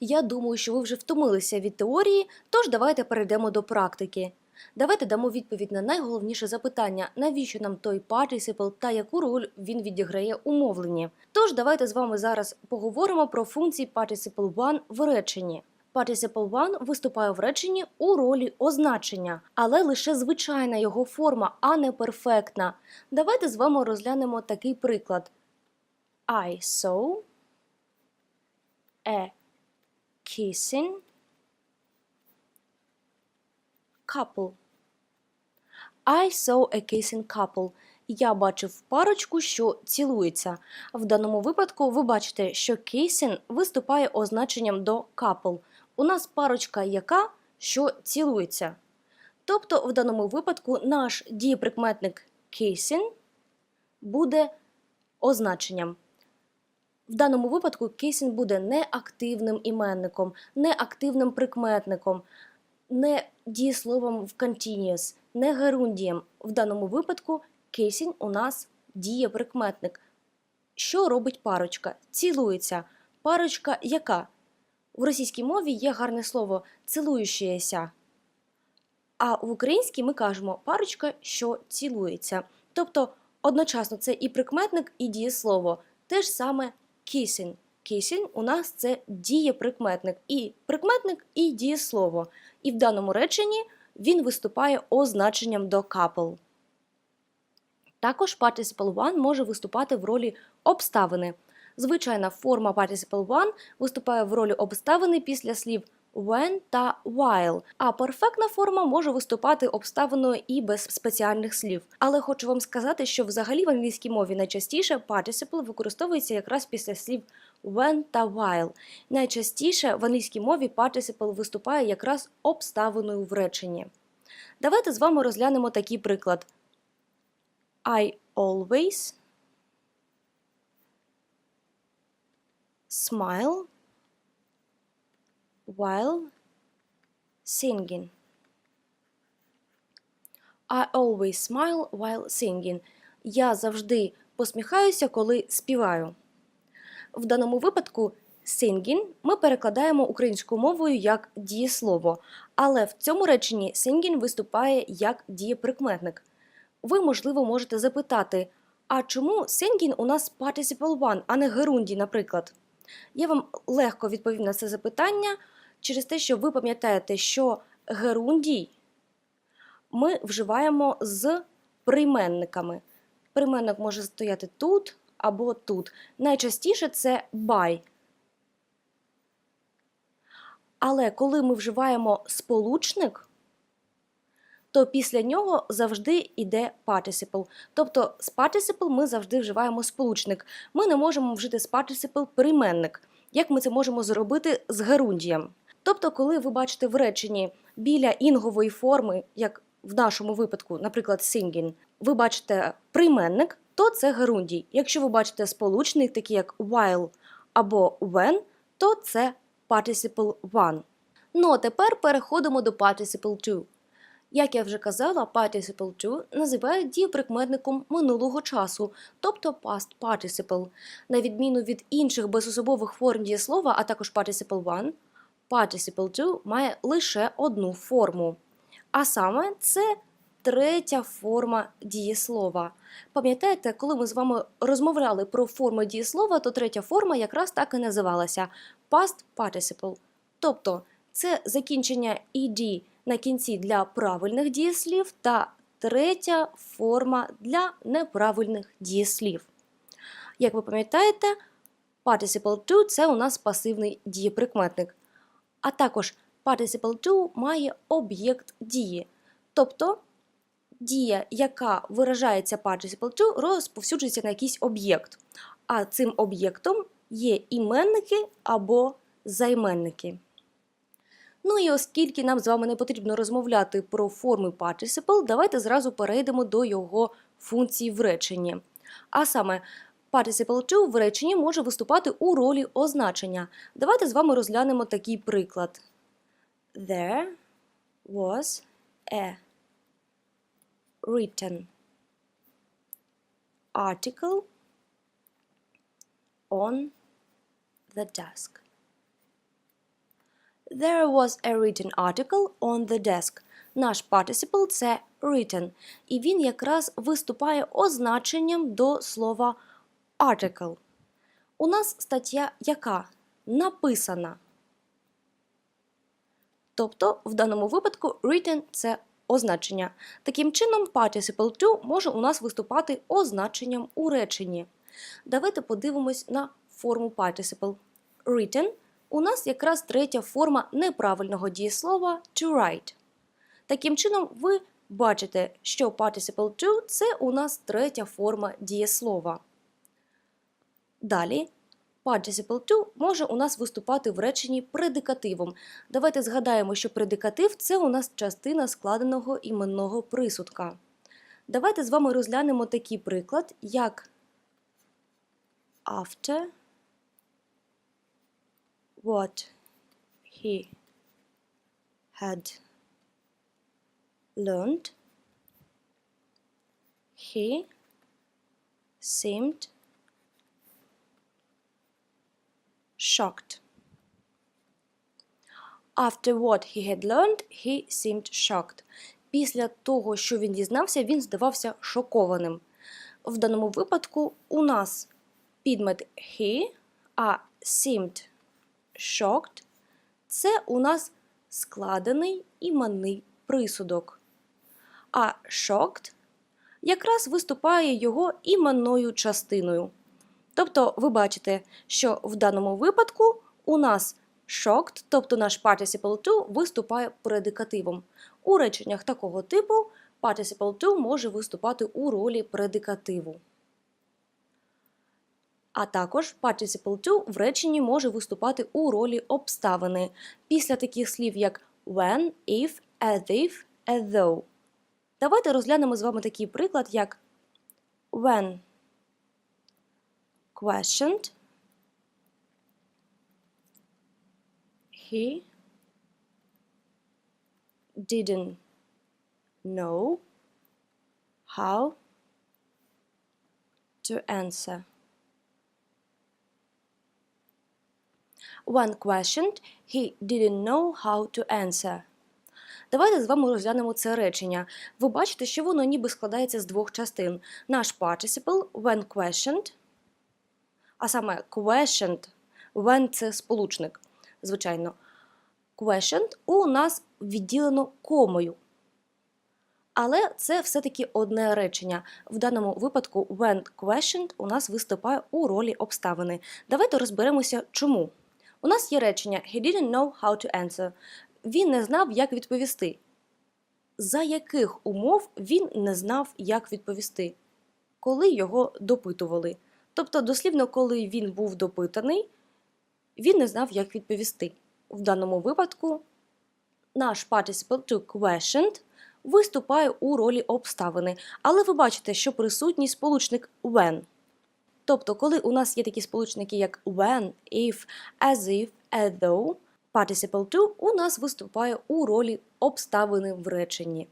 Я думаю, що ви вже втомилися від теорії, тож давайте перейдемо до практики. Давайте дамо відповідь на найголовніше запитання, навіщо нам той participle та яку роль він відіграє у мовленні. Тож давайте з вами зараз поговоримо про функції participle one в реченні. Participle one виступає в реченні у ролі означення, але лише звичайна його форма, а не перфектна. Давайте з вами розглянемо такий приклад. I saw a kissing couple. I saw a kissing couple. Я бачив парочку, що цілується. В даному випадку ви бачите, що kissing виступає означенням до couple. У нас парочка яка, що цілується. Тобто, в даному випадку наш дієприкметник kissing буде означенням. В даному випадку kissing буде не активним іменником, не активним прикметником, не дієсловом в continuous, не герундієм. В даному випадку kissing у нас дієприкметник. Що робить парочка? Цілується. Парочка яка? В російській мові є гарне слово цілуючаяся. А в українській ми кажемо парочка, що цілується. Тобто одночасно це і прикметник, і дієслово. Те ж саме kissing. Кисінь у нас це дієприкметник. І прикметник, і дієслово. І в даному реченні він виступає означенням до couple. Також participle one може виступати в ролі обставини. Звичайна форма participle one виступає в ролі обставини після слів when та while, а перфектна форма може виступати обставиною і без спеціальних слів. Але хочу вам сказати, що взагалі в англійській мові найчастіше participle використовується якраз після слів when та while. Найчастіше в англійській мові participle виступає якраз обставиною в реченні. Давайте з вами розглянемо такий приклад. I always smile while singing. I always smile while singing. Я завжди посміхаюся, коли співаю. В даному випадку singing ми перекладаємо українською мовою як дієслово, але в цьому реченні singing виступає як дієприкметник. Ви, можливо, можете запитати, а чому singing у нас participle one, а не герунді, наприклад? Я вам легко відповім на це запитання через те, що ви пам'ятаєте, що герундій ми вживаємо з прийменниками. Прийменник може стояти тут або тут. Найчастіше це by. Але коли ми вживаємо сполучник, то після нього завжди йде participle. Тобто з participle ми завжди вживаємо сполучник. Ми не можемо вжити з participle прийменник, як ми це можемо зробити з герундієм. Тобто, коли ви бачите в реченні біля інгової форми, як в нашому випадку, наприклад, singing, ви бачите прийменник, то це герундій. Якщо ви бачите сполучник, такий як while або when, то це participle one. Ну а тепер переходимо до participle two. Як я вже казала, participle to називають дієприкметником минулого часу, тобто past participle. На відміну від інших безособових форм дієслова, а також participle one, participle to має лише одну форму. А саме це третя форма дієслова. Пам'ятаєте, коли ми з вами розмовляли про форми дієслова, то третя форма якраз так і називалася past participle. Тобто це закінчення ed на кінці для правильних дієслів та третя форма для неправильних дієслів. Як ви пам'ятаєте, participle to – це у нас пасивний дієприкметник. А також participle to має об'єкт дії. Тобто дія, яка виражається participle to, розповсюджується на якийсь об'єкт. А цим об'єктом є іменники або займенники. Ну і оскільки нам з вами не потрібно розмовляти про форми participle, давайте зразу перейдемо до його функції в реченні. А саме, participle to в реченні може виступати у ролі означення. Давайте з вами розглянемо такий приклад. There was a written article on the desk. There was a written article on the desk. Наш participle – це written, і він якраз виступає означенням до слова article. У нас стаття яка? Написана. Тобто, в даному випадку written – це означення. Таким чином, participle to може у нас виступати означенням у реченні. Давайте подивимось на форму participle. Written у нас якраз третя форма неправильного дієслова to write. Таким чином, ви бачите, що participle to – це у нас третя форма дієслова. Далі participle to може у нас виступати в реченні предикативом. Давайте згадаємо, що предикатив це у нас частина складеного іменного присудка. Давайте з вами розглянемо такий приклад, як after what he had learned, he seemed shocked. After what he had learned, he seemed shocked. Після того, що він дізнався, він здавався шокованим. В даному випадку у нас підмет he, а seemed shocked – це у нас складений іменний присудок. А shocked якраз виступає його іменною частиною. Тобто ви бачите, що в даному випадку у нас shocked, тобто наш participle to, виступає предикативом. У реченнях такого типу participle to може виступати у ролі предикативу. А також participle to в реченні може виступати у ролі обставини після таких слів, як when, if, as if, as though. Давайте розглянемо з вами такий приклад, як when questioned, he didn't know how to answer. When questioned, he didn't know how to answer. Давайте з вами розглянемо це речення. Ви бачите, що воно ніби складається з двох частин. Наш participle when questioned, а саме questioned, when – це сполучник, звичайно. Questioned у нас відділено комою. Але це все-таки одне речення. В даному випадку when questioned у нас виступає у ролі обставини. Давайте розберемося, чому. У нас є речення He didn't know how to answer. Він не знав, як відповісти. За яких умов він не знав, як відповісти, коли його допитували. Тобто, дослівно, коли він був допитаний, він не знав, як відповісти. В даному випадку наш participle to questioned виступає у ролі обставини. Але ви бачите, що присутній сполучник when. Тобто, коли у нас є такі сполучники, як when, if, as if, as though, participle to у нас виступає у ролі обставини в реченні.